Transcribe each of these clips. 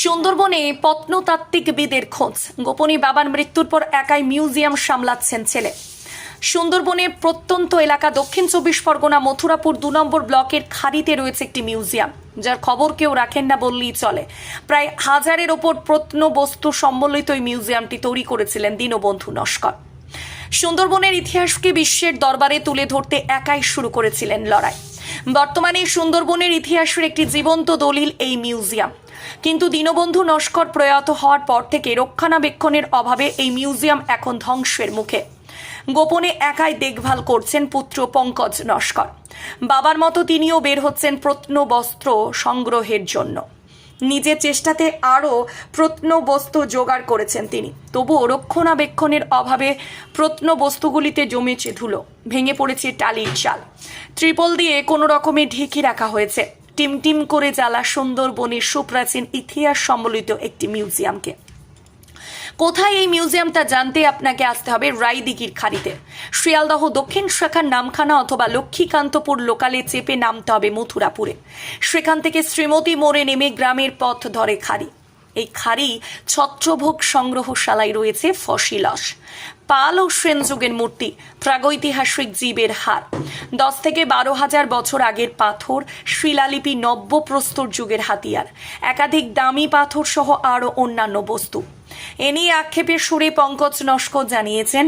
সুন্দরবনে প্রত্নতাত্ত্বিকবিদের খোঁজ। গোপনী বাবার মৃত্যুর পর একাই মিউজিয়াম সামলাচ্ছেন ছেলে। সুন্দরবনের প্রত্যন্ত এলাকা দক্ষিণ চব্বিশ পরগনা মথুরাপুর দু নম্বর ব্লকের খাড়িতে রয়েছে একটি মিউজিয়াম, যার খবর কেউ রাখেন না বললেই চলে। প্রায় হাজারের ওপর প্রত্নবস্তু সম্বলিত এই মিউজিয়ামটি তৈরি করেছিলেন দীনবন্ধু নস্কর। সুন্দরবনের ইতিহাসকে বিশ্বের দরবারে তুলে ধরতে একাই শুরু করেছিলেন লড়াই। বর্তমানে সুন্দরবনের ইতিহাসের একটি জীবন্ত দলিল এই মিউজিয়াম। কিন্তু দীনবন্ধু নস্কর প্রয়াত হওয়ার পর থেকে রক্ষণাবেক্ষণের অভাবে এই মিউজিয়াম এখন ধ্বংসের মুখে। গোপনে একাই দেখভাল করছেন পুত্র পঙ্কজ নস্কর। বাবার মতো তিনিও বের হচ্ছেন প্রত্নবস্ত্র সংগ্রহের জন্য। নিজের চেষ্টাতে আরও প্রত্নবস্তু জোগাড় করেছেন তিনি। তবুও রক্ষণাবেক্ষণের অভাবে প্রত্নবস্তুগুলিতে জমেছে ধুলো, ভেঙে পড়েছে টালির চাল ত্রিপল দিয়ে কোনো রকমে ঢেকে রাখা হয়েছে। টিমটিম করে জ্বালা সুন্দরবনের সুপ্রাচীন ইতিহাস সম্বলিত একটি মিউজিয়ামকে। কোথায় এই মিউজিয়ামটা জানতে আপনাকে আসতে হবে রায়দিঘির খাড়িতে শিয়ালদহ দক্ষিণ শাখার নামখানা অথবা লক্ষ্মীকান্তপুর লোকালে চেপে নামতে হবে মথুরাপুরে। সেখান থেকে শ্রীমতী মোড়ে নেমে গ্রামের পথ ধরে খাড়ি এই খাড়ি ছত্রভোগ সংগ্রহশালায় রয়েছে ফসিলস। পাল ও সেন যুগের মূর্তি, প্রাগৈতিহাসিক জীবের হার। দশ থেকে বারো হাজার বছর আগের পাথর, শিলালিপি নব্য প্রস্তর যুগের হাতিয়ার। একাধিক দামি পাথর সহ আরও অন্যান্য বস্তু। এ নিয়ে আক্ষেপের সুরে পঙ্কজ নস্কর জানিয়েছেন,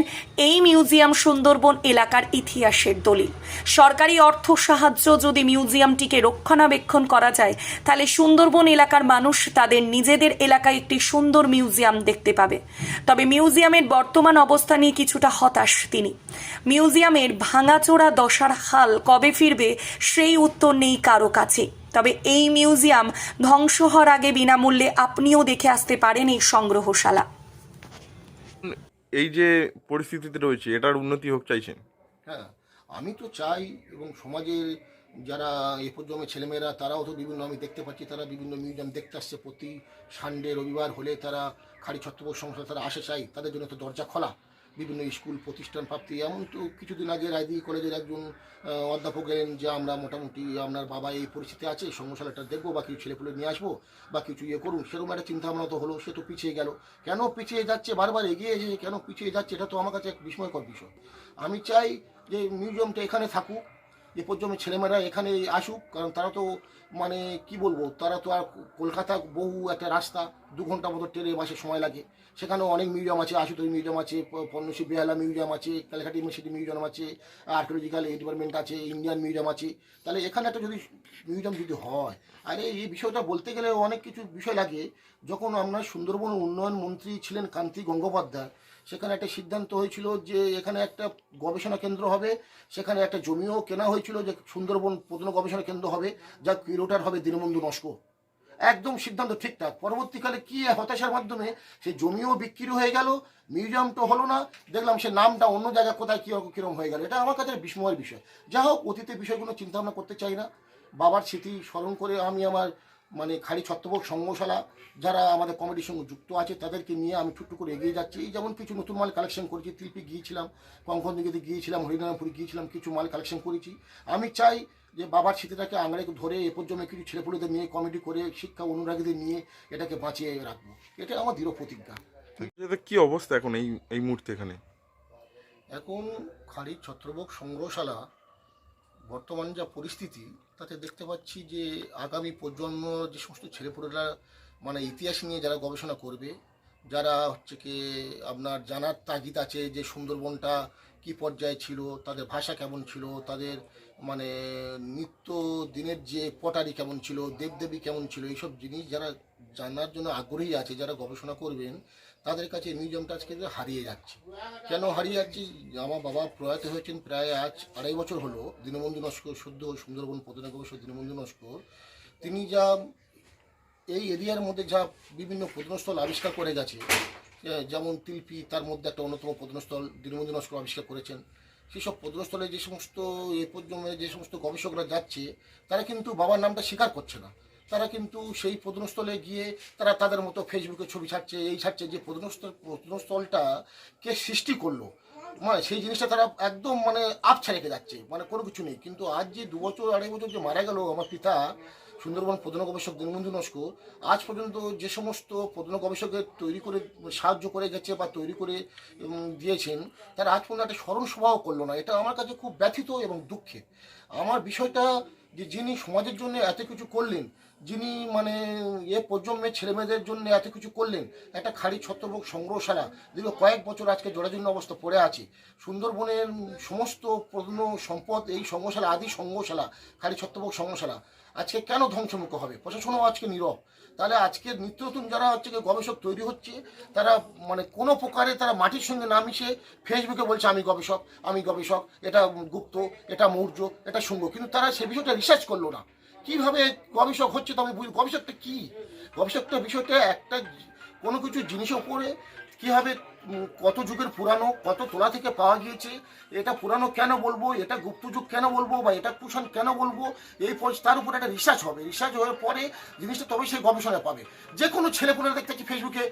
এই মিউজিয়াম সুন্দরবন এলাকার ইতিহাসের দলিল। সরকারি অর্থ সাহায্য যদি মিউজিয়ামটিকে রক্ষণাবেক্ষণ করা যায়, তাহলে সুন্দরবন এলাকার মানুষ তাদের নিজেদের এলাকায় একটি সুন্দর মিউজিয়াম দেখতে পাবে। তবে মিউজিয়ামের বর্তমান অবস্থা নিয়ে কিছুটা হতাশ তিনি। মিউজিয়ামের ভাঙাচোরা দশার হাল কবে ফিরবে, সেই উত্তর নেই কারও কাছে। তবে এই মিউজিয়াম ধ্বংস হওয়ার আগে বিনামূল্যে আপনিও দেখে আসতে পারেন এই সংগ্রহশালা। এই যে পরিস্থিতিতে রয়েছে এটার উন্নতি হোক চাইছেন? হ্যাঁ আমি তো চাই এবং সমাজের যারা এ পর্যন্ত ছেলেমেয়েরা তারাও তো বিভিন্ন আমি দেখতে পাচ্ছি তারা বিভিন্ন মিউজিয়াম দেখতে আসছে। প্রতি সানডে রবিবার হলে তারা খাড়ি ছত্রপর সংস্থা তারা আসে চাই তাদের জন্য তো দরজা খোলা। বিভিন্ন স্কুল প্রতিষ্ঠান প্রাপ্তি। এমন তো কিছুদিন আগে রায়দি কলেজের একজন অধ্যাপক এলেন যে আমরা মোটামুটি আপনার বাবা এই পরিস্থিতি আছে সংসারটা দেখব বা কিছু ছেলেপুলে নিয়ে আসব বা কিছু ইয়ে করুন। সেরকম একটা চিন্তা ভাবনা তো হলো, সে তো পিছিয়ে গেল। কেন পিছিয়ে যাচ্ছে? বারবার এগিয়ে এসে কেন পিছিয়ে যাচ্ছে? এটা তো আমার কাছে এক বিস্ময়কর বিষয়। আমি চাই যে মিউজিয়ামটা এখানে থাকুক এ পর্যন্ত ছেলেমেয়েরা এখানে আসুক, কারণ তারা তো মানে কি বলব, তারা তো আর কলকাতা বহু একটা রাস্তা, দু ঘণ্টা মতো ট্রেনে বাসে সময় লাগে। সেখানেও অনেক মিউজিয়াম আছে, আশুতোষ মিউজিয়াম আছে পণ্যশ্রী বেহালা মিউজিয়াম আছে, ক্যালকাটা ইউনিভার্সিটি মিউজিয়াম আছে, আর্কিওলজিক্যাল ডিপার্টমেন্ট আছে, ইন্ডিয়ান মিউজিয়াম আছে। তাহলে এখানে একটা যদি মিউজিয়াম যদি হয়, আরে এই বিষয়টা বলতে গেলে অনেক কিছু বিষয় লাগে। যখন আপনার সুন্দরবন উন্নয়ন মন্ত্রী ছিলেন কান্তি গঙ্গোপাধ্যায় সেখানে একটা সিদ্ধান্ত হয়েছিল যে এখানে একটা গবেষণা কেন্দ্র হবে, সেখানে একটা জমিও কেনা হয়েছিল যে সুন্দরবন প্রত্ন গবেষণা কেন্দ্র হবে, যা কিলোটার হবে দীনবন্ধু নস্কর একদম সিদ্ধান্ত ঠিকঠাক পরবর্তীকালে কি হতাশার মাধ্যমে সে জমিও বিক্রি হয়ে গেল মিউজিয়াম তো হলো না, দেখলাম সে নামটা অন্য জায়গায় কোথায় কী কীরকম হয়ে গেল। এটা আমার কাছে বিস্ময়ের বিষয়। যা হোক, অতীতের বিষয়গুলো চিন্তা ভাবনা করতে চাই না। বাবার স্মৃতি স্মরণ করে আমি আমার মানে খালি ছত্রভোগ সংগ্রহশালা যারা আমাদের কমিটির সঙ্গে যুক্ত আছে তাদেরকে নিয়ে আমি ছোট্ট করে এগিয়ে যাচ্ছি। এই যেমন কিছু নতুন মাল কালেকশন করেছি তিলপি গিয়েছিলাম কঙ্কন দিকে গিয়েছিলাম হরিনারায়ণপুরে গিয়েছিলাম কিছু মাল কালেকশন করেছি। আমি চাই যে বাবার স্মৃতিটাকে আঙড়ে ধরে এ পর্যন্ত কিছু ছেলেপুলেদের নিয়ে কমিটি করে শিক্ষা অনুরাগীদের নিয়ে এটাকে বাঁচিয়ে রাখব। এটা আমার দৃঢ় প্রতিজ্ঞা। কি অবস্থা এখন এই এই মুহূর্তে এখানে? এখন খালি ছত্রভোগ সংগ্রহশালা বর্তমান যা পরিস্থিতি, তাতে দেখতে পাচ্ছি যে আগামী প্রজন্ম যে সমস্ত ছেলেপুলেরা মানে ইতিহাস নিয়ে যারা গবেষণা করবে, যারা হচ্ছে কি আপনার জানার তাগিদ আছে যে সুন্দরবনটা কি পর্যায়ে ছিল, তাদের ভাষা কেমন ছিল, তাদের মানে নিত্য দিনের যে পটারি কেমন ছিল, দেবদেবী কেমন ছিল, এইসব জিনিস যারা জানার জন্য আগ্রহী আছে, যারা গবেষণা করবেন তাদের কাছে মিউজিয়ামটা আজকে হারিয়ে যাচ্ছে। কেন হারিয়ে যাচ্ছি? আমার বাবা প্রয়াত হয়েছেন প্রায় আজ আড়াই বছর হলো, দীনবন্ধু নস্কর শুদ্ধ সুন্দরবন প্রধান গবেষক দীনবন্ধু নস্কর। তিনি যা এই এরিয়ার মধ্যে যা বিভিন্ন প্রত্নস্থল আবিষ্কার করে গেছে যেমন তিলপি, তার মধ্যে একটা অন্যতম প্রত্নস্থল দীনবন্ধু নস্কর আবিষ্কার করেছেন। সেসব প্রত্নস্থলে যে সমস্ত এ পর্যন্ত যে সমস্ত গবেষকরা যাচ্ছে, তারা কিন্তু বাবার নামটা স্বীকার করছে না। তারা কিন্তু সেই প্রত্নস্থলে গিয়ে তারা তাদের মতো ফেসবুকে ছবি ছাড়ছে, এই ছাড়ছে, যে প্রত্নস্থল প্রত্নস্থলটা কে সৃষ্টি করল। মানে সেই জিনিসটা তারা একদম মানে আপছা রেখে যাচ্ছে মানে কোনো কিছু নেই। কিন্তু আজ যে দু বছর, আড়াই বছর যে মারা গেল আমার পিতা সুন্দরবন প্রধান গবেষক দীনবন্ধু নস্কর আজ পর্যন্ত যে সমস্ত প্রধান গবেষকের তৈরি করে, সাহায্য করে গেছে বা তৈরি করে দিয়েছেন, তারা আজ পর্যন্ত একটা স্মরণ সভাও করল না। এটা আমার কাছে খুব ব্যথিত এবং দুঃখে। আমার বিষয়টা যে যিনি সমাজের জন্য এত কিছু করলেন যিনি মানে এ প্রজন্মের ছেলেমেয়েদের জন্য এত কিছু করলেন, একটা খাড়ি ছত্রভোগ সংগ্রহশালা, দীর্ঘ কয়েক বছর আজকে জরাজীর্ণ অবস্থা পড়ে আছে। সুন্দরবনের সমস্ত প্রত্ন সম্পদ এই সংগ্রহশালা, আদি সংগ্রহশালা, খাড়ি ছত্রভোগ সংগ্রহশালা আজকে কেন ধ্বংসমুখ হবে? প্রশাসনও আজকে নীরব। তাহলে আজকে নিত্য নতুন যারা হচ্ছে গবেষক তৈরি হচ্ছে, তারা মানে কোনো প্রকারে তারা মাটির সঙ্গে না মিশে ফেসবুকে বলছে, আমি গবেষক আমি গবেষক, এটা গুপ্ত, এটা মৌর্য, এটা শুঙ্গ। কিন্তু তারা সে বিষয়টা রিসার্চ করল না। কীভাবে গবেষক হচ্ছে, তবে বুঝ গবেষকটা কি? গবেষকটা বিষয়টা একটা কোনো কিছু জিনিসের উপরে কীভাবে কত যুগের পুরানো, কত তোলা থেকে পাওয়া গিয়েছে, এটা পুরানো কেন বলব, এটা গুপ্ত যুগ কেন বলব, বা এটা কুষণ কেন বলব, এই তার উপর একটা রিসার্চ হবে। রিসার্চ হওয়ার পরে জিনিসটা তবে সে গবেষণা পাবে। যে কোনো ছেলেপুলেরা দেখতে পাচ্ছি ফেসবুকে